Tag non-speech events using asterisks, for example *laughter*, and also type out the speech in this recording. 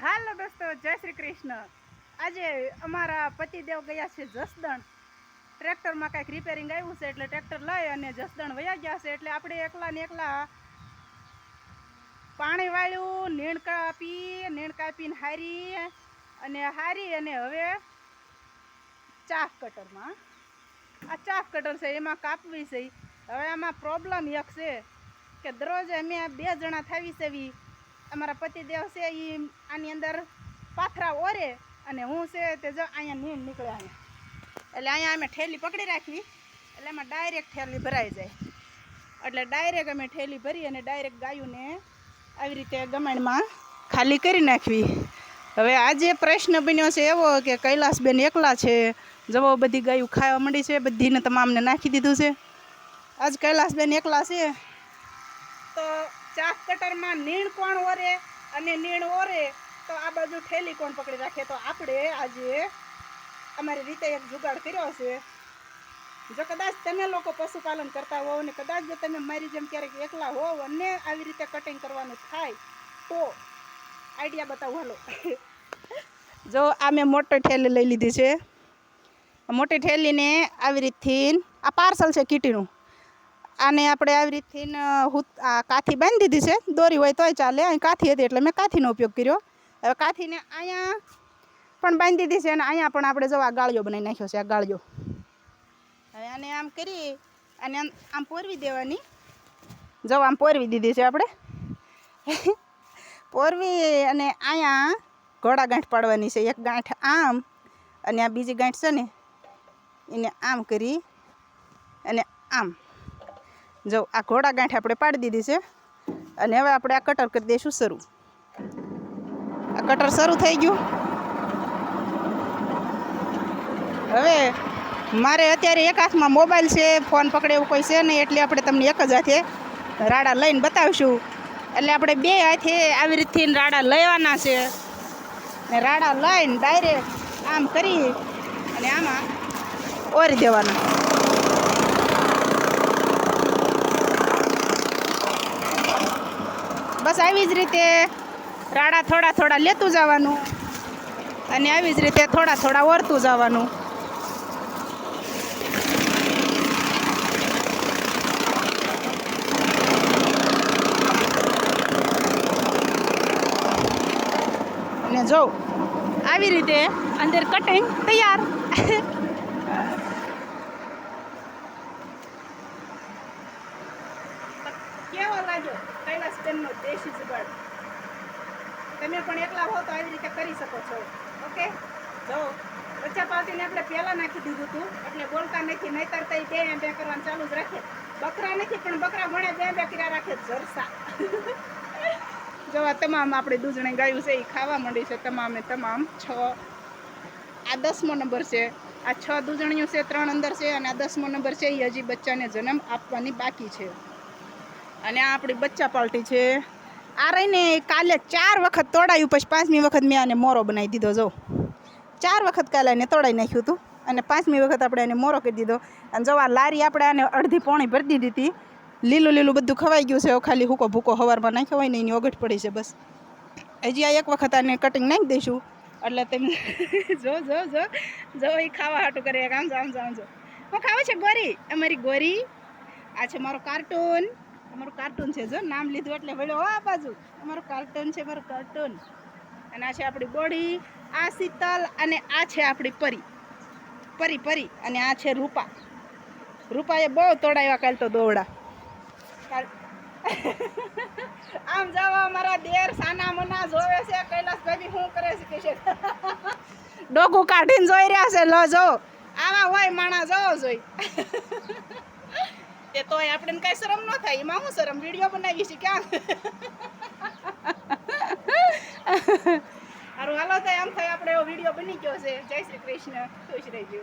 હાલો દોસ્તો, જય શ્રી કૃષ્ણ. આજે અમારા પતિદેવ ગયા છે જસદણ. ટ્રેક્ટરમાં કાંઈક રિપેરિંગ આવ્યું છે એટલે ટ્રેક્ટર લઈ અને જસદણ વયા ગયા છે એટલે આપણે એકલા ને એકલા પાણી વાળ્યું, નીણ કાપી, નીણ કાપીને હારી અને હારી અને હવે ચાફ કટરમાં. આ ચાફ કટર છે, એમાં કાપવી છે. હવે આમાં પ્રોબ્લેમ એક છે કે દરરોજ અમે બે જણા થાવી સેવી અમારા પતિદેવ છે એ આની અંદર પાથરા ઓરે અને હું છે તે જો અહીંયા નીણ નીકળે અહીંયા એટલે અહીંયા અમે ઠેલી પકડી રાખી, એટલે એમાં ડાયરેક્ટ ઠેલી ભરાઈ જાય. એટલે ડાયરેક્ટ અમે ઠેલી ભરી અને ડાયરેક્ટ ગાયુંને આવી રીતે ગમાણમાં ખાલી કરી નાખવી. હવે આજે પ્રશ્ન બન્યો છે એવો કે કૈલાસબેન એકલા છે, જવો બધી ગાયું ખાવા માંડી છે, બધીને તમામને નાખી દીધું છે. આજ કૈલાસબેન એકલા છે, તો ચાક કટરમાં નીણ કોણ ઓરે અને નીણ ઓરે, તો આ બાજુ ઠેલી કોણ પકડી રાખે? તો આપણે આજે અમારી રીતે એક જુગાડ કર્યો છે. જો કદાચ તમે લોકો પશુપાલન કરતા હોવ ને કદાચ જો તમે મારી જેમ ક્યારેક એકલા હોવ અને આવી રીતે કટિંગ કરવાનું થાય, તો આઈડિયા બતાવું હાલો. જો આ મેં મોટી ઠેલી લઈ લીધી છે. મોટી ઠેલીને આવી રીતથી આ પાર્સલ છે કીટીનું. આને આપણે આવી રીતથી હું આ કાથી બાંધી દીધી છે. દોરી હોય તોય ચાલે. અહીં કાથી હતી એટલે મેં કાથીનો ઉપયોગ કર્યો. હવે કાથીને અહીંયા પણ બાંધી દીધી છે અને અહીંયા પણ આપણે જો આ ગાળિયો બનાવી નાખ્યો છે, આ ગાળિયો. હવે આને આમ કરી અને આમ આમ પોરવી દેવાની. જો આમ પોરવી દીધી છે આપણે. પોરવી અને અહીંયા ઘોડા ગાંઠ પાડવાની છે. એક ગાંઠ આમ અને આ બીજી ગાંઠ છે ને, એને આમ કરી અને આમ. જો આ ઘોડા ગાંઠ આપણે પાડી દીધી છે. અને હવે આપણે આ કટર કરી દઈશું શરૂ. આ કટર શરૂ થઈ ગયું. હવે મારે અત્યારે એક હાથમાં મોબાઈલ છે ફોન પકડે એવું કોઈ છે નહીં, એટલે આપણે તમને એક જ હાથે રાડા લઈને બતાવીશું. એટલે આપણે બે હાથે આવી રીતથી રાડા લેવાના છે. ને રાડા લઈને ડાયરેક્ટ આમ કરી અને આમાં ઓરી દેવાના. બસ આવી જ રીતે રાડા થોડા થોડા લેતું જવાનું અને આવી જ રીતે થોડા થોડા ઓરતું જવાનું. અને જો, આવી રીતે અંદર કટિંગ તૈયાર. *laughs* દેશી જુગાડ. તમે પણ એકલા હો તો આવી રીતે કરી શકો છો. ઓકે? જો બચ્ચા પાવતીને આપણે પહેલાં નાખી દીધું હતું એટલે બોલતા નથી, નહીતર તો બે બે કરવાનું ચાલુ જ રાખે. બકરા નથી, પણ બકરા ભણે, બે બે કર્યા રાખે જરસા. *laughs* જો, આ તમામ આપણે દૂધણે ગાયું છે એ ખાવા માંડી છે તમામે તમામ છ. આ દસમો નંબર છે. આ છ દૂધણીઓ છે, ત્રણ અંદર છે, અને આ દસમો નંબર છે એ હજી બચ્ચાને જન્મ આપવાની બાકી છે. અને આ આપણી બચ્ચા પાલટી છે. આ રહીને કાલે ચાર વખત તોડાયું, પછી પાંચમી વખત મેં આને મોરો બનાવી દીધો, જો. ચાર વખત કાલે એને તોડાઈ નાખ્યું હતું અને પાંચમી વખત આપણે એને મોરો કરી દીધો. અને જો આ લારી આપણે આને અડધી પોણી ભરી દીધી હતી. લીલું લીલું બધું ખવાઈ ગયું છે ખાલી હૂકો ભૂકો હવારમાં નાખ્યો હોય ને એની ઓગટ પડી છે બસ. હજી આ એક વખત આને કટિંગ નાખી દઈશું. એટલે તમે *laughs* જો જો જો જો એ ખાવા હાટું કરે આમ જો આમ જો આમ જો. હું ખાવું છે ગોરી? અમારી ગોરી. આ છે મારો કાર્ટૂન અમારું કાર્ટૂન છે જો, નામ લીધું એટલે વળ્યો. આ બાજુ. અમારું કાર્ટૂન છે, મારું કાર્ટૂન અને આ છે આપણી બોડી, આ શીતલ અને આ છે આપણી પરી. પરી પરી. અને આ છે રૂપા. રૂપાએ બહુ તોડાવ્યા કાલ તો દોવડા. *laughs* આમ જાવ, અમારા દેર સાના મના જોવે છે. કૈલાસભાઈ શું કરે છે કે છે? *laughs* ડોકું કાઢીને જોઈ રહ્યા છે. લો, જો. આવા હોય માણા જોવો જોઈ. *laughs* તે તો આપણે કઈ શરમ ન થાય. એમાં હું શરમ? વીડિયો બનાવી છે ક્યાં? *laughs* સારું હાલો થાય આમ થાય આપણે એવો વીડિયો બની ગયો છે. જય શ્રી કૃષ્ણ. ખુશ રહેજો.